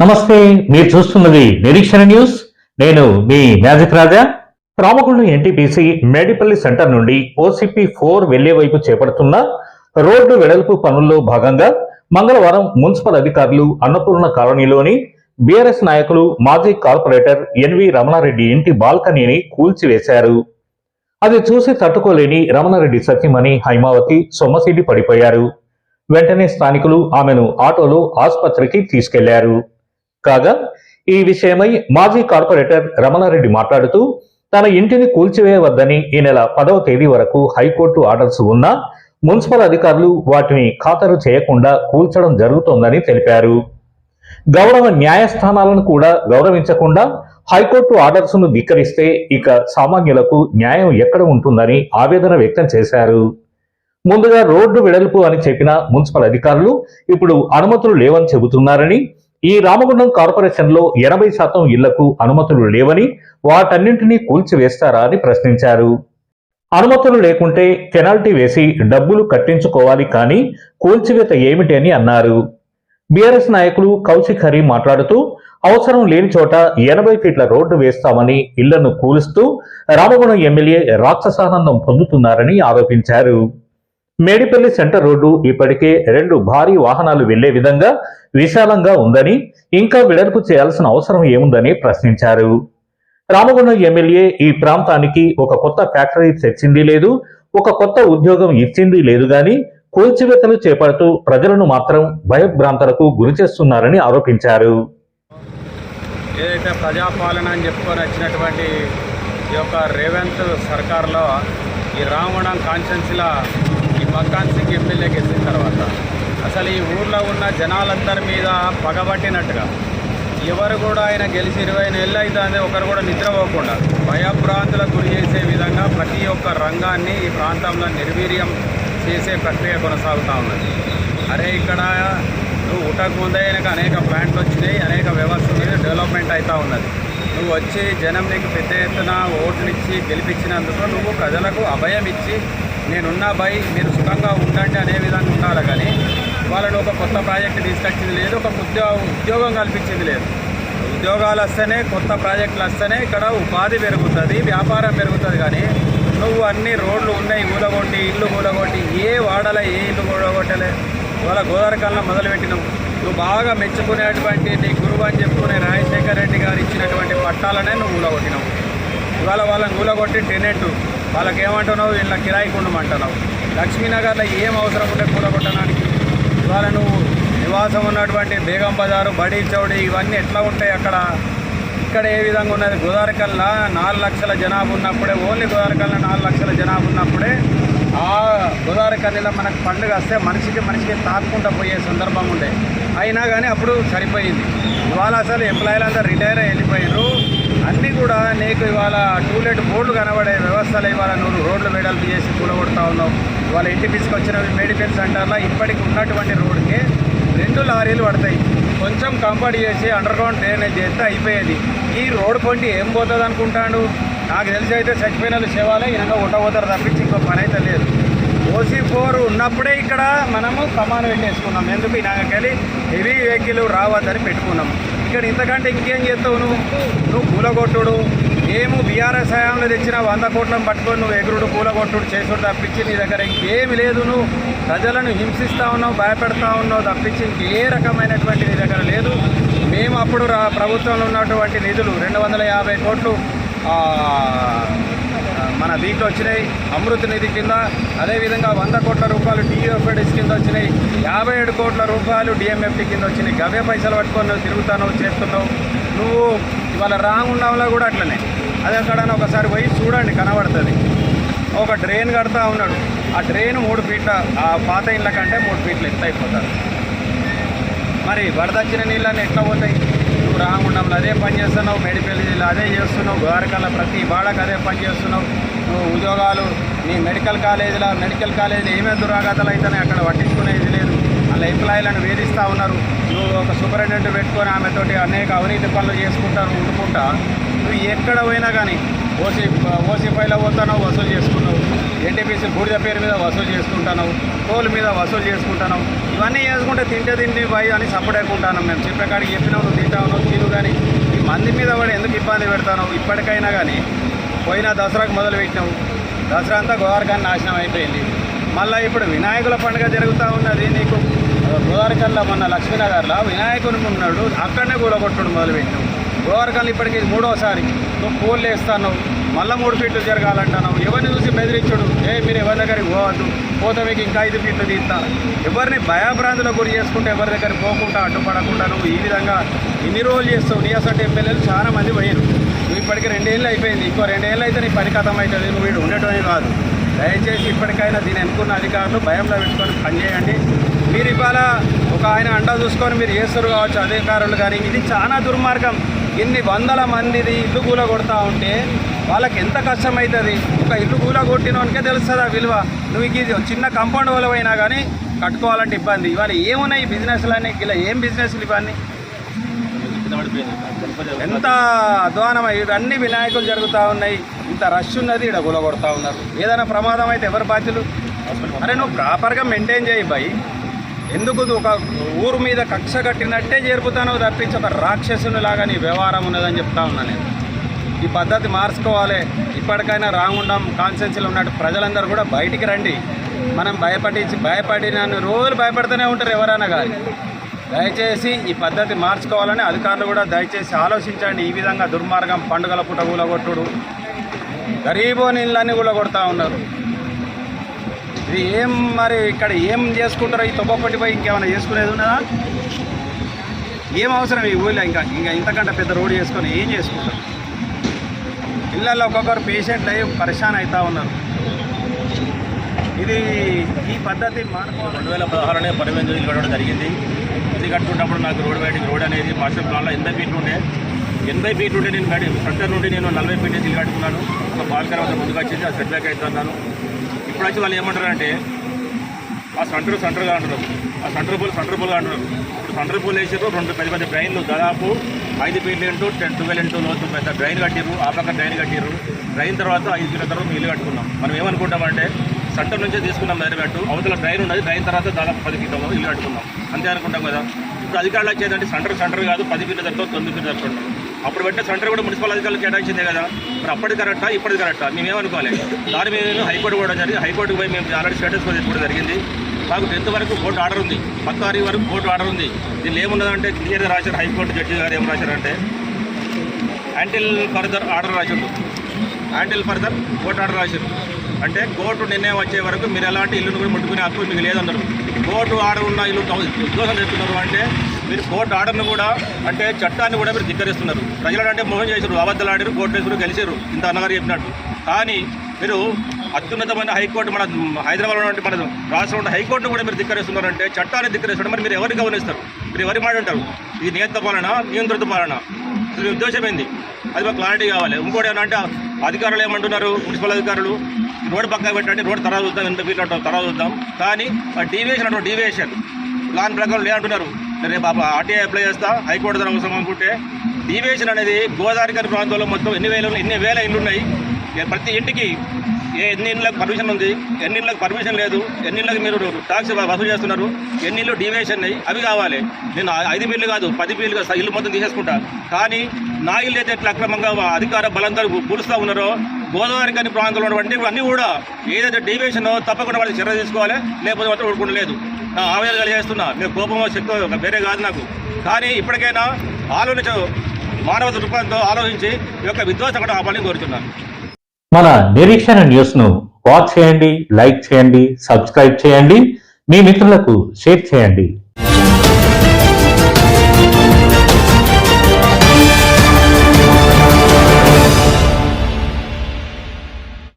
నమస్తే మీరు చూస్తున్నది నిరీక్షణ న్యూస్. నేను మీ magic Raja. Ramagundam NTPC Medipalli centre నుండి ఓసీపీ ఫోర్ వెళ్ళే వైపు చేపడుతున్న రోడ్డు వెడల్పు పనుల్లో భాగంగా మంగళవారం మున్సిపల్ అధికారులు అన్నపూర్ణ కాలనీలోని బీఆర్ఎస్ నాయకులు మాజీ కార్పొరేటర్ ఎన్వి రమణారెడ్డి ఇంటి బాల్కనీని కూల్చివేశారు. అది చూసి తట్టుకోలేని రమణారెడ్డి సత్యమణి హైమావతి సొమ్మసిడి పడిపోయారు. వెంటనే స్థానికులు ఆమెను ఆటోలో ఆసుపత్రికి తీసుకెళ్ళారు. కాగా ఈ విషయమై మాజీ కార్పొరేటర్ రమణారెడ్డి మాట్లాడుతూ తన ఇంటిని కూల్చివేయవద్దని ఈ నెల పదవ తేదీ వరకు హైకోర్టు ఆర్డర్స్ ఉన్నా మున్సిపల్ అధికారులు వాటిని ఖాతరు చేయకుండా కూల్చడం జరుగుతోందని తెలిపారు. గౌరవ న్యాయస్థానాలను కూడా గౌరవించకుండా హైకోర్టు ఆర్డర్స్ను ధిక్కరిస్తే ఇక సామాన్యులకు న్యాయం ఎక్కడ ఉంటుందని ఆవేదన వ్యక్తం చేశారు. ముందుగా రోడ్డు వెడల్పు అని చెప్పిన మున్సిపల్ అధికారులు ఇప్పుడు అనుమతులు లేవని చెబుతున్నారని ఈ రామగుండం కార్పొరేషన్లో ఎనభై శాతం ఇళ్ళకు అనుమతులు లేవని వాటన్నింటినీ కూల్చివేస్తారా అని ప్రశ్నించారు. అనుమతులు లేకుంటే పెనాల్టీ వేసి డబ్బులు కట్టించుకోవాలి కానీ కూల్చివేత ఏమిటి అని అన్నారు. బీఆర్ఎస్ నాయకులు కౌశిక్ హరి మాట్లాడుతూ అవసరం లేని చోట ఎనభై ఫీట్ల రోడ్డు వేస్తామని ఇళ్ళను కూలుస్తూ రామగుణం ఎమ్మెల్యే రాక్షసానందం పొందుతున్నారని ఆరోపించారు. మేడిపల్లి సెంటర్ రోడ్డు ఇప్పటికే రెండు భారీ వాహనాలు వెళ్ళే విధంగా విశాలంగా ఉందని ఇంకా వెడల్పు చేయాల్సిన అవసరం ఏముందని ప్రశ్నించారు. రామగుండం ఎమ్మెల్యే ఈ ప్రాంతానికి ఒక కొత్త ఫ్యాక్టరీ తెచ్చింది లేదు ఒక కొత్త ఉద్యోగం ఇచ్చింది లేదు గాని కూల్చివేతలు చేపడుతూ ప్రజలను మాత్రం భయభ్రాంతలకు గురి చేస్తున్నారని ఆరోపించారు. ఏదైతే ప్రజాపాలన అని చెప్పుకొని వచ్చినటువంటి ఈ యొక్క రేవంత్ సర్కార్లో ఈ రామగుండం కాన్స్టెన్సీలో మక్కాన్ సింగ్ ఎమ్మెల్యే గెలిచిన తర్వాత అసలు ఈ ఊర్లో ఉన్న జనాలందరి మీద పగబట్టినట్టుగా ఎవరు కూడా ఆయన గెలిచి ఇరవై నెలలు అవుతుంది ఒకరు కూడా నిద్రపోకుండా భయభ్రాంతులకు గురి చేసే విధంగా ప్రతి ఒక్క రంగాన్ని ఈ ప్రాంతంలో నిర్వీర్యం చేసే ప్రక్రియ కొనసాగుతూ ఉన్నది. అరే ఇక్కడ నువ్వు ఉటకు ముందే ఆయనకు అనేక ప్లాంట్లు వచ్చినాయి అనేక వ్యవస్థలు డెవలప్మెంట్ అవుతూ ఉన్నది. నువ్వు వచ్చి జనం నీకు పెద్ద ఎత్తున ఓట్లు ఇచ్చి గెలిపించినందుకు నువ్వు ప్రజలకు అభయం ఇచ్చి నేనున్నా బై మీరు సుఖంగా ఉండండి అనే విధంగా ఉండాలి కానీ వాళ్ళని ఒక కొత్త ప్రాజెక్ట్ తీసుకొచ్చింది లేదు ఒక ఉద్యోగ ఉద్యోగం కల్పించింది లేదు. ఉద్యోగాలు వస్తేనే కొత్త ప్రాజెక్టులు వస్తేనే ఇక్కడ ఉపాధి పెరుగుతుంది వ్యాపారం పెరుగుతుంది కానీ నువ్వు అన్ని రోడ్లు ఉన్నాయి మూలగొట్టి ఇల్లు ఊలగొట్టి ఏ వాడలే ఏ ఇల్లు ఊలగొట్టలే ఇవాళ గోదావరికాలను మొదలుపెట్టినావు. నువ్వు బాగా మెచ్చుకునేటువంటి నీ గురువు అని చెప్పుకునే రాజశేఖర రెడ్డి గారు ఇచ్చినటువంటి పట్టాలనే నువ్వు ఊలగొట్టినావు ఇవాళ వాళ్ళని ఊలగొట్టి టెనెంట్ వాళ్ళకి ఏమంటున్నావు వీళ్ళ కిరాయికి ఉండమంటున్నావు లక్ష్మీనగర్లో ఏం అవసరం ఉంటే కూలగొట్టడానికి? ఇవాళ నువ్వు నివాసం ఉన్నటువంటి బేగం బజారు బడి చౌడి ఇవన్నీ ఎట్లా ఉంటాయి అక్కడ? ఇక్కడ ఏ విధంగా ఉన్నది? గోదావరికల్లా నాలుగు లక్షల జనాభా ఉన్నప్పుడే ఓన్లీ గోదావరికల్లా నాలుగు లక్షల జనాభా ఉన్నప్పుడే ఆ గోదావరికల్లిలో మనకు పండుగ వస్తే మనిషికి మనిషికి తాకుంటూ పోయే సందర్భం ఉండే. అయినా కానీ అప్పుడు సరిపోయింది. ఇవాళ అసలు ఎంప్లాయీలు అంతా రిటైర్ అయ్యి వెళ్ళిపోయారు అన్నీ కూడా నీకు ఇవాళ టూలెట్ బోర్డులు కనబడే వ్యవస్థలు ఇవాళ నువ్వు రోడ్లు వెడల్పు చేసి కూలగొడతా ఉన్నావు. ఇవాళ ఇంటి తీసుకొచ్చిన మెడికల్ సెంటర్లో ఇప్పటికి ఉన్నటువంటి రోడ్కి రెండు లారీలు పడతాయి. కొంచెం కంఫర్ట్ చేసి అండర్గ్రౌండ్ డ్రైనేజ్ చేస్తే అయిపోయేది. ఈ రోడ్ పొంటి ఏం పోతుంది అనుకుంటాడు? నాకు తెలిసి అయితే చచ్చిపోయిన వాళ్ళు శవాలే ఇనగా ఉండబోతారు తప్పించి ఇంకో పని అయితే లేదు. ఓసీ ఫోర్ ఉన్నప్పుడే ఇక్కడ మనము కమాను పెట్టేసుకున్నాం. ఎందుకు ఇనాకెళ్ళి హెవీ వెహికల్ రావద్దని పెట్టుకున్నాము ఇక్కడ ఇంతకంటే ఇంకేం చేస్తావు నువ్వు? నువ్వు పూలగొట్టుడు. ఏము బీఆర్ఎస్ హయాంలో తెచ్చిన వంద కోట్లను పట్టుకొని నువ్వు ఎగురుడు పూలగొట్టుడు చేసుడు తప్పించి నీ దగ్గర ఇంకేమి లేదు నువ్వు. ప్రజలను హింసిస్తూ ఉన్నావు భయపెడతా ఉన్నావు తప్పించి ఇంకే రకమైనటువంటి నీ దగ్గర లేదు. మేము అప్పుడు రా ప్రభుత్వంలో ఉన్నటువంటి నిధులు రెండు వందల యాభై కోట్లు మన దీంట్లో వచ్చినాయి అమృత్ నిధి కింద అదేవిధంగా వంద కోట్ల రూపాయలు టీఎఫ్ఎడిస్ కింద వచ్చినాయి. యాభై ఏడు కోట్ల రూపాయలు డిఎంఎఫ్టీ కింద వచ్చినాయి. గవే పైసలు పట్టుకొని నువ్వు చేస్తున్నావు. నువ్వు ఇవాళ రాంగ్ రాంగుండంలో కూడా అట్లనే. అదే ఎక్కడైనా ఒకసారి పోయి చూడండి కనబడుతుంది. ఒక డ్రైన్ కడతా ఉన్నాడు. ఆ డ్రైన్ మూడు ఫీట్ల ఆ పాత ఇళ్ళ కంటే మూడు ఫీట్లు ఎత్తు అయిపోతారు. మరి వరదచ్చిన నీళ్ళని ఎట్లా పోతాయి? నువ్వు రామగుండంలో అదే పని చేస్తున్నావు మేడిపల్లి జిల్లా అదే చేస్తున్నావు గోరకల్లా ప్రతి బాడకు అదే పని చేస్తున్నావు. నువ్వు ఉద్యోగాలు నీ మెడికల్ కాలేజీలో మెడికల్ కాలేజీలో ఏమేమి దురాఘాతాలు అయితేనే అక్కడ పట్టించుకునేది లేదు. వాళ్ళ ఎంప్లాయీలను వేధిస్తూ ఉన్నారు. నువ్వు ఒక సూపరింటెండెంట్ పెట్టుకొని ఆమెతోటి అనేక అవినీతి పనులు చేసుకుంటారు ఉండుకుంటా నువ్వు ఎక్కడ పోయినా కానీ ఓసీ ఓసీ ఫైలో వసూలు చేసుకున్నావు. ఎన్టీపీసీ బూడిద పేరు మీద వసూలు చేసుకుంటున్నావు టోల్ మీద వసూలు చేసుకుంటాను ఇవన్నీ చేసుకుంటే తింటే తిండి పోయి అని సపడేకుంటాను మేము. చెప్పే కాడికి చెప్పినావు నువ్వు తింటావు నువ్వు తిను కానీ ఈ మంది మీద కూడా ఎందుకు ఇబ్బంది పెడతాను ఇప్పటికైనా కానీ పోయిన దసరాకు మొదలు పెట్టినావు. దసరా అంతా గోవారకాన్ని నాశనం అయిపోయింది. మళ్ళీ ఇప్పుడు వినాయకుల పండుగ జరుగుతూ ఉన్నది నీకు. గోదావరికల్లో మొన్న లక్ష్మీనగర్లో వినాయకుని ఉన్నాడు అక్కడనే కూలగొట్టుడు మొదలుపెట్టినావు. గోవారకల్ ఇప్పటికి మూడోసారి. నువ్వు పోల్లు వేస్తాను మళ్ళీ మూడు ఫీట్లు జరగాలంటున్నావు. ఎవరిని చూసి బెదిరించడు? ఏ మీరు ఎవరి దగ్గరికి పోవద్దు. పోతే మీకు ఇంకా ఐదు ఫీట్లు తీస్తా ఎవరిని భయాభ్రాంతులకు గురి చేసుకుంటే ఎవరి దగ్గరికి పోకుండా అడ్డుపడకుండా నువ్వు ఈ విధంగా ఇన్ని రోజులు చేస్తావు? నీ అసలు ఎమ్మెల్యేలు చాలా మంది పోయారు నువ్వు ఇప్పటికి రెండేళ్ళు అయిపోయింది. ఇంకో రెండేళ్ళు అయితే నీ పని కథం అవుతుంది నువ్వు వీడు ఉండటమే కాదు. దయచేసి ఇప్పటికైనా దీని ఎన్నుకున్న అధికారులు భయంలో పెట్టుకొని పనిచేయండి మీరు ఇవాళ ఒక ఆయన అండ చూసుకొని మీరు చేస్తారు కావచ్చు. అధికారులు కానీ. ఇది చాలా దుర్మార్గం. ఇన్ని వందల మందిది ఇల్లు కూల కొడతా ఉంటే వాళ్ళకి ఎంత కష్టమవుతుంది ఒక ఇల్లు కూల కొట్టినోనికే తెలుస్తుందా విలువ? నువ్వు ఇది చిన్న కాంపౌండ్ అయినా కానీ కట్టుకోవాలంటే ఇబ్బంది. ఇవాళ ఏమున్నాయి బిజినెస్లు అన్నీ ఇలా ఏం బిజినెస్లు ఇవన్నీ? ఎంత అధ్వానం ఇవన్నీ వినాయకులు జరుగుతూ ఉన్నాయి. ఇంత రష్ ఉన్నది ఇక్కడ గులగొడతా ఉన్నారు. ఏదైనా ప్రమాదం అయితే ఎవరు బాధ్యులు? అరే నువ్వు ప్రాపర్గా మెయింటైన్ చేయి బాయ్ ఎందుకు ఒక ఊరు మీద కక్ష కట్టినట్టే చేరుపుతాను తప్పించి ఒక రాక్షసుని లాగా నీ వ్యవహారం ఉన్నదని చెప్తా ఉన్నా నేను. ఈ పద్ధతి మార్చుకోవాలి. ఇప్పటికైనా రాగుండం కాన్సెన్స్లో ఉన్నట్టు ప్రజలందరూ కూడా బయటికి రండి. మనం భయపడించి భయపడిన రోజులు భయపడుతూనే ఉంటారు ఎవరైనా కానీ. దయచేసి ఈ పద్ధతి మార్చుకోవాలని అధికారులు కూడా దయచేసి ఆలోచించండి. ఈ విధంగా దుర్మార్గం పండుగల పూట కూలగొట్టుడు. గరీబో నీళ్ళని కూలగొడతా ఉన్నారు. ఇది ఏం మరి ఇక్కడ ఏం చేసుకుంటారో ఈ తొబ్బపట్టి పోయి ఇంకేమైనా చేసుకునేది ఉన్నదా? ఏం అవసరం ఈ ఊళ్ళో ఇంకా? ఇంకా ఇంతకంటే పెద్ద రోడ్డు చేసుకొని ఏం చేసుకుంటారు? ఇళ్ళల్లో ఒక్కొక్కరు పేషెంట్లు అయ్యి పరిశాన్ అవుతూ ఉన్నారు. ఇది ఈ పద్ధతి మానుకోవాలి. రెండు వేల పదహారునే పదివేల ఇల్లు కట్టడం జరిగింది. ఇది కట్టుకున్నప్పుడు నాకు రోడ్ బయటికి రోడ్ అనేది మాస్టర్ ప్లాన్లో ఎనభై ఫీట్లు ఉండే ఎనభై ఫీట్లు ఉంటే నేను బయట సెంటర్ నుండి నేను నలభై ఫీట్ ఇల్లు కట్టుకున్నాను. ఒక బాల్కర్ వద్ద ముందుకు వచ్చింది అది సెట్ బ్యాక్ అవుతున్నాను ఇప్పుడు వచ్చి వాళ్ళు ఏమంటారు అంటే ఆ సెంటర్ సెంటర్గా అంటారు ఆ సెంటర్ పూల్ సెంటర్ పూల్గా అంటారు ఇప్పుడు సెంటర్ పూల్ వేసారు రెండు పెద్ద పెద్ద డ్రైన్లు దాదాపు ఐదు ఫీట్లు ఇంటూ టెన్ ట్వెల్వ్ ఇంటూ లోతు పెద్ద డ్రైన్ కట్టిరు ఆ పక్క డ్రైన్ కట్టిరు డ్రైన్ తర్వాత ఐదు ఫీట్ల తర్వాత ఇల్లు కట్టుకున్నాం. మనం ఏమనుకుంటామంటే సెంటర్ నుంచే తీసుకున్నాం మెజర్మెంట్ అవతల డ్రైన్ ఉన్నది డ్రైన్ తర్వాత దాదాపు పది ఫీట్ల ఇల్లు కట్టుకున్నాం. అంతే అనుకుంటాం కదా. ఇప్పుడు అధికారులు వచ్చేదంటే సెంటర్ సెంటర్ కాదు పది ఫీట్ల తర్వాత తొమ్మిది ఫీట్ల ధరతో అప్పుడు పెట్టే సెంటర్ కూడా మున్సిపల్ అధికారులు కేటాయించిందే కదా. మరి అప్పటికి కరెక్టా ఇప్పటికి కరెక్టా మేమేమనుకోవాలి దాని మీద నేను హైకోర్టు కూడా జరిగింది. హైకోర్టుకు పోయి మేము ఆల్రెడీ స్టేటస్ కూడా జరిగింది. మాకు టెన్త్ వరకు కోర్టు ఆర్డర్ ఉంది. పది తారీఖు వరకు కోర్టు ఆర్డర్ ఉంది. దీనిలో ఏమున్నదంటే క్లియర్గా రాశారు హైకోర్టు జడ్జి గారు ఏం రాశారంటే యాంటిల్ ఫర్దర్ ఆర్డర్ రాసిండు. యాంటిల్ ఫర్దర్ కోర్టు ఆర్డర్ రాశారు అంటే కోర్టు నిర్ణయం వచ్చే వరకు మీరు ఎలాంటి ఇల్లును కూడా ముట్టుకునే హక్కు మీకు లేదన్నారు కోర్టు ఆర్డర్ ఉన్న ఇల్లు ఉద్యోగం చేస్తున్నారు అంటే మీరు కోర్టు ఆర్డర్ను కూడా అంటే చట్టాన్ని కూడా మీరు ధిక్కరిస్తున్నారు. ప్రజలు అంటే మోహన్ చేశారు అబద్ధాలు ఆడారు కోర్టు వేసారు గెలిచారు ఇంత అన్నగారు చెప్పినట్టు. కానీ మీరు అత్యున్నతమైన హైకోర్టు మన హైదరాబాద్ ఉన్నటువంటి మన రాష్ట్రంలో ఉన్న హైకోర్టును కూడా మీరు ధిక్కరిస్తున్నారంటే చట్టాన్ని ధిక్కరిస్తున్నారు. మరి మీరు ఎవరు గమనిస్తారు? మీరు ఎవరి మాట అంటారు? ఇది నియంత్రణ పాలన నియంత్రిత పాలన. అసలు ఉద్దేశం ఏంది? అది మాకు క్లారిటీ కావాలి. ఇంకోటి ఏమంటే అధికారులు ఏమంటున్నారు? మున్సిపల్ అధికారులు రోడ్డు పక్కన పెట్టండి రోడ్డు తర్వాత చూద్దాం ఎంత ఫీట్ అంటాం తర్వాత చూద్దాం. కానీ డీవియేషన్ అంటే డీవియేషన్ ప్లాన్ ప్రకారం లేదంటున్నారు రేపు ఆర్టీఐ అప్లై చేస్తా హైకోర్టు ద్వారా అవసరం అనుకుంటే డీవియేషన్ అనేది గోదావరి ప్రాంతంలో మొత్తం ఎన్ని వేల ఎన్ని వేల ఇల్లు ఉన్నాయి? ప్రతి ఇంటికి ఏ ఎన్ని ఇళ్ళకి పర్మిషన్ ఉంది? ఎన్ని ఇళ్ళకి పర్మిషన్ లేదు? ఎన్ని ఇళ్ళకి మీరు ట్యాక్స్ వసూలు చేస్తున్నారు? ఎన్ని ఇళ్ళు డీవియేషన్ అయ్యి అవి కావాలి. నేను ఐదు బిల్లు కాదు పది బిల్లు ఇల్లు మొత్తం తీసేసుకుంటా. కానీ నా ఇల్లు అయితే ఎట్లా అక్రమంగా అధికార బలంతో పూలుస్తూ ఉన్నారో గోదావరి కానీ ప్రాంతంలో ఉన్నటువంటి అన్నీ కూడా ఏదైతే డీవియేషన్ తప్పకుండా వాళ్ళకి చర్య తీసుకోవాలి. లేకపోతే మాత్రం ఊరుకుండా లేదు నా ఆవేదన కలిగేస్తున్నా మీరు కోపమో శక్తి వేరే కాదు నాకు. కానీ ఇప్పటికైనా ఆలోచించ మానవ దృక్పథంతో ఆలోచించి ఈ యొక్క విధ్వంసం కూడా ఆపాలని కోరుతున్నాను మన నిరీక్షణ న్యూస్ను వాచ్ చేయండి లైక్ చేయండి సబ్స్క్రైబ్ చేయండి. మీ మిత్రులకు షేర్ చేయండి.